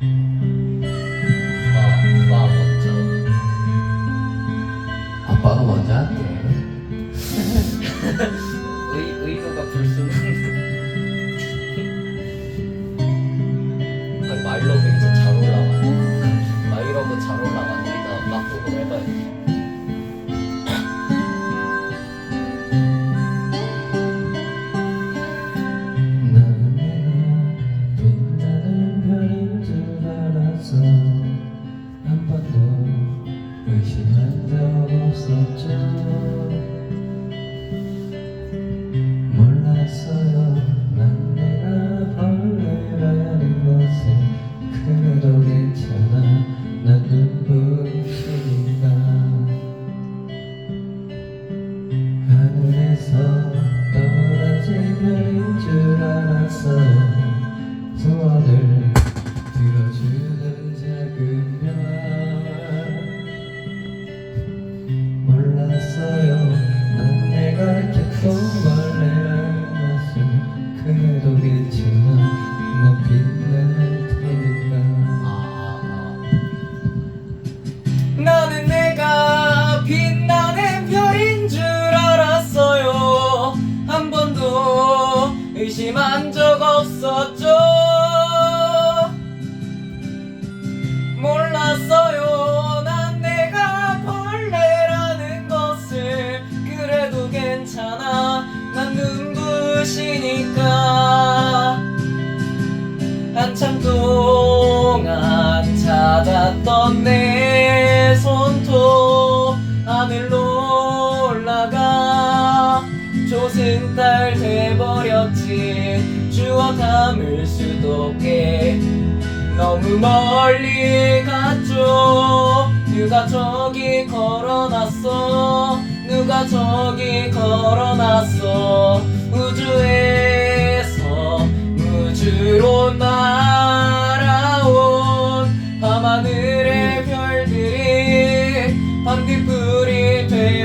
아, 나는 내가 빛나는 별인 줄 알았어요. 한 번도 의심한 적 없었죠. 찾았던 내 손톱 하늘로 올라가 조승달 돼버렸지. 주워 담을 수도 없게. 너무 멀리 갔죠. 누가 저기 걸어놨어? 누가 저기 걸어놨어